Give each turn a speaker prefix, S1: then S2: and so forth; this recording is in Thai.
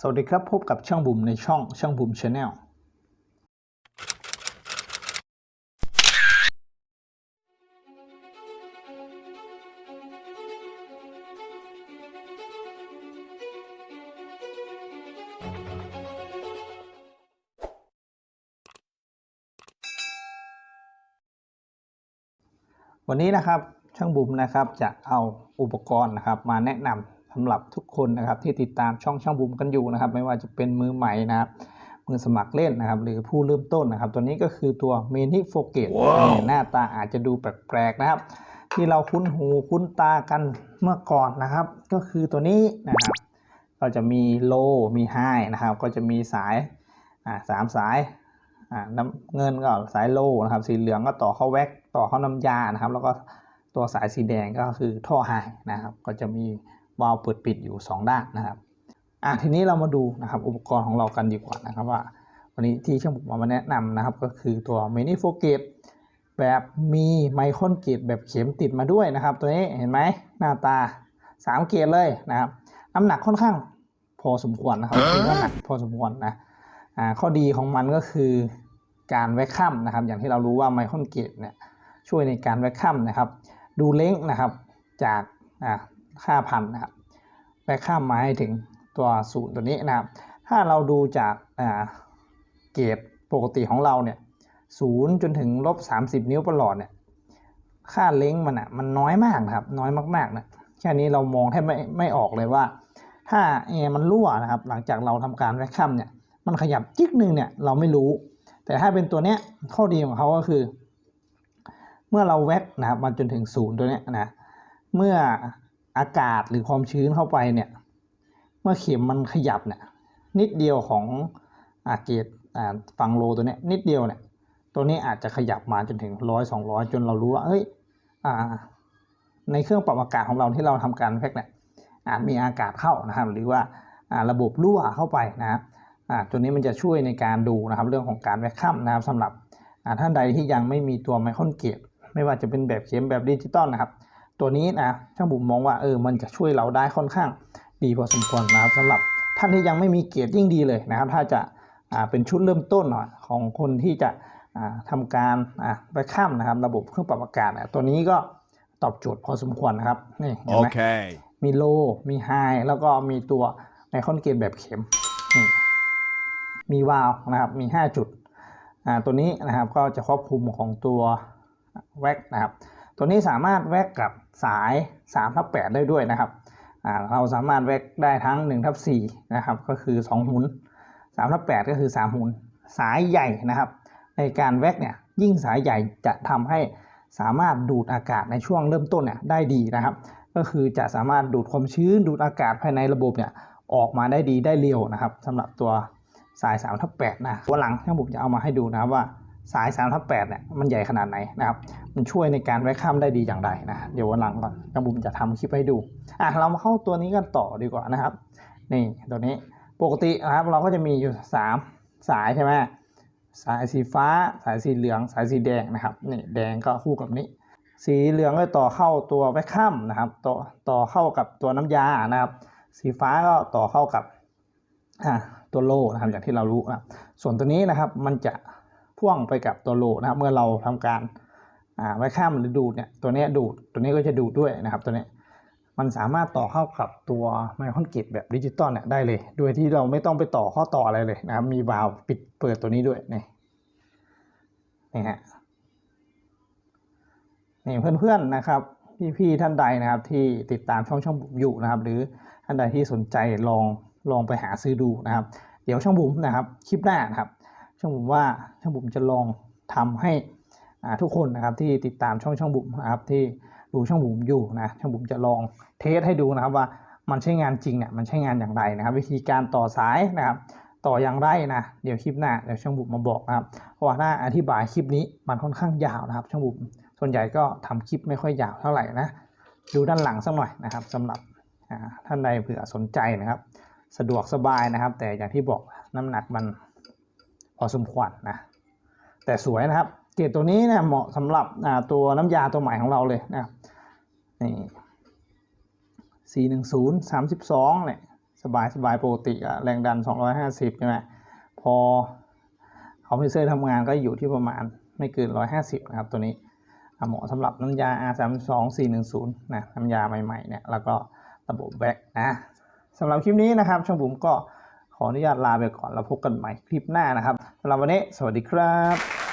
S1: สวัสดีครับ พบกับช่างบุ๋มในช่องช่างบุ๋มชาแนลวันนี้นะครับช่างบุ๋มนะครับจะเอาอุปกรณ์นะครับมาแนะนำ สำหรับทุกคนนะครับที่ติดตามช่องช่างบุ๋มกันอยู่นะครับ ไม่ว่าจะเป็นมือใหม่นะครับมือสมัครเล่นนะครับ หรือผู้เริ่มต้นนะครับ ตัวนี้ก็คือตัว Mini f o c u s หน้าตาอาจจะดูแปลกๆนะครับ ที่เราคุ้นหูคุ้นตากันเมื่อก่อนนะครับ ก็คือตัวนี้นะครับ ก็จะมีโลมีไฮนะครับ ก็จะมีสายอ่าสามสายอ่าน้ำเงินก็สายโลนะครับ สีเหลืองก็ต่อเข้าแว็กต่อเข้าน้ำยานะครับ แล้วก็ตัวสายสีแดงก็คือท่อไฮนะครับ ก็จะมี วาล์วเปิดปิดอยู่ 2 ด้านนะครับอะทีนี้เรามาดูนะครับอุปกรณ์ของเรากันดีกว่านะครับว่า วันนี้ที่ช่างผมมาแนะนำนะครับ ก็คือตัว Mini f o c u s แบบมีไมโคอนเกตแบบเข็มติดมาด้วยนะครับ ตัวนี้เห็นไหมหน้าตา 3 เกตเลยนะครับน้ำหนักค่อนข้างพอสมควรนะครับถือว่าหนักพอสมควรนะอ่าข้อดีของมันก็คือการแวคคัมนะครับ อย่างที่เรารู้ว่าไมโคอนเกตเนี่ยช่วยในการแวคคัมนะครับ ดูเล้งนะครับจากอ่า ค่าพันนะครับแวคคัมมาให้ถึงตัวศูนย์ตัวนี้นะครับ ถ้าเราดูจากเกรดปกติของเราเนี่ยศูนย์จนถึงลบ30นิ้วประหลอดเนี่ย ค่าเล้งมันอะมันน้อยมากนะครับ น้อยมากๆนะ แค่นี้เรามองแทบไม่ไม่ออกเลยว่า ถ้าแอร์มันรั่วนะครับ หลังจากเราทำการแวคคัมเนี่ย มันขยับจิ๊กหนึ่งเนี่ยเราไม่รู้ แต่ถ้าเป็นตัวเนี้ยข้อดีของเขาก็คือ เมื่อเราแวกนะครับมันจนถึงศูนย์ตัวเนี้ยนะ เมื่อ อากาศหรือความชื้นเข้าไปเนี่ย เมื่อเข็มมันขยับเนี่ย นิดเดียวของอาเกตอ่าฟังโลตัวเนี้ยนิดเดียวเนี่ย ตัวนี้อาจจะขยับมาจนถึงร้อยสองร้อยจนเรารู้ว่าเฮ้ยในเครื่องปรับอากาศของเราที่เราทำการแพ็กเนี่ยอาจมีอากาศเข้านะครับหรือว่าระบบรั่วเข้าไปนะครับตัวนี้มันจะช่วยในการดูนะครับเรื่องของการแวคคัมนะครับสำหรับท่านใดที่ยังไม่มีตัวไมโคอนเกตไม่ว่าจะเป็นแบบเข็มแบบดิจิตอลนะครับ ตัวนี้นะช่างบุ๋มมองว่าเออมันจะช่วยเราได้ค่อนข้างดีพอสมควรนะครับสำหรับท่านที่ยังไม่มีเกตยิ่งดีเลยนะครับ ถ้าจะอ่าเป็นชุดเริ่มต้นหน่อยของคนที่จะอ่าทำการอ่าแวคคัมนะครับ ระบบเครื่องปรับอากาศนะตัวนี้ก็ตอบโจทย์พอสมควรนะครับนี่เห็นไหม
S2: Okay.
S1: มีโลมีไฮแล้วก็มีตัวไมคอนเกตแบบเข็มนี่มีวาล์วนะครับมี 5 จุดอ่าตัวนี้นะครับก็จะครอบคลุมของตัวแว็กนะครับ ตัวนี้สามารถแวกกับสาย3ทับ8ได้ด้วยนะครับเราสามารถแวกได้ทั้ง1ทับ4นะครับก็คือ 2 หุน3ทับ8ก็คือ 3 หุนสายใหญ่นะครับ ในการแวกเนี่ยยิ่งสายใหญ่จะทำให้สามารถดูดอากาศในช่วงเริ่มต้นเนี่ยได้ดีนะครับ ก็คือจะสามารถดูดความชื้นดูดอากาศภายในระบบเนี่ยออกมาได้ดีได้เร็วนะครับสำหรับตัวสาย3ทับ8นะวันหลังช่ผมจะเอามาให้ดูนะครับว่า สาย3ทับ8เนี่ยมันใหญ่ขนาดไหนนะครับ มันช่วยในการแวคคัมได้ดีอย่างไรนะ เดี๋ยววันหลังก่อนช่างผมจะทำคลิปให้ดู อะ เรามาเข้าตัวนี้กันต่อดีกว่านะครับ นี่ตัวนี้ปกตินะครับเราก็จะมีอยู่ 3 สายใช่ไหมสายสีฟ้า สายสีเหลือง สายสีแดงนะครับ นี่แดงก็คู่กับนี้ สีเหลืองก็ต่อเข้าตัวแวคคัมนะครับ ต่อต่อเข้ากับตัวน้ำยานะครับ สีฟ้าก็ต่อเข้ากับอ่าตัวโลนะครับอย่างที่เรารู้นะส่วนตัวนี้นะครับมันจะ พ่วงไปกับตัวโลนะครับ เมื่อเราทำการอ่าแวคคัมหรือดูดเนี่ยตัวนี้ดูดตัวนี้ก็จะดูดด้วยนะครับ ตัวนี้มันสามารถต่อเข้ากับตัวไมโครกิตแบบดิจิตอลเนี่ยได้เลย โดยที่เราไม่ต้องไปต่อข้อต่ออะไรเลยนะครับ มีวาล์วปิดเปิดตัวนี้ด้วยนี่นี่ฮะนี่เพื่อนๆนะครับพี่ๆท่านใดนะครับที่ติดตามช่องช่องบุ๋มอยู่นะครับ หรือท่านใดที่สนใจลองลองไปหาซื้อดูนะครับ เดี๋ยวช่องบุ๋มนะครับคลิปหน้านะครับ ช่องบุ๋มว่าช่องบุ๋มจะลองทำให้ทุกคนนะครับที่ติดตามช่องช่องบุ๋มนะครับที่ดูช่องบุ๋มอยู่นะช่องบุ๋มจะลองเทสให้ดูนะครับว่ามันใช้งานจริงเนี่ยมันใช้งานอย่างไรนะครับ วิธีการต่อสายนะครับ ต่ออย่างไรนะเดี๋ยวคลิปหน้าเดี๋ยวช่างบุ๋มมาบอกนะครับเพราะว่าถ้าอธิบายคลิปนี้มันค่อนข้างยาวนะครับช่างบุ๋มส่วนใหญ่ก็ทำคลิปไม่ค่อยยาวเท่าไหร่นะดูด้านหลังสักหน่อยนะครับสำหรับท่านใดเผื่อสนใจนะครับ สะดวกสบายนะครับ แต่อย่างที่บอกน้ำหนักมัน พอสมควรนะแต่สวยนะครับเกรดตัวนี้เนะเหมาะสำหรับตัวน้ำยาตัวใหม่ของเราเลยนะครับนี่410 32เนี่ยสบายสบายปกติอะแรงดัน250ใช่ไหมพอคอมพรสเซอร์ทำงานก็อยู่ที่ประมาณไม่เกิน150นะครับตัวนี้เหมาะสำหรับน้ำยา R32 410นะน้ำยาใหม่ๆเนี่ยแล้วก็ระบบแบ็กนะสำหรับคลิปนี้นะครับช่างบุ๋มก็ ขออนุญาตลาไปก่อนแล้วพบกันใหม่คลิปหน้านะครับสำหรับวันนี้ สวัสดีครับ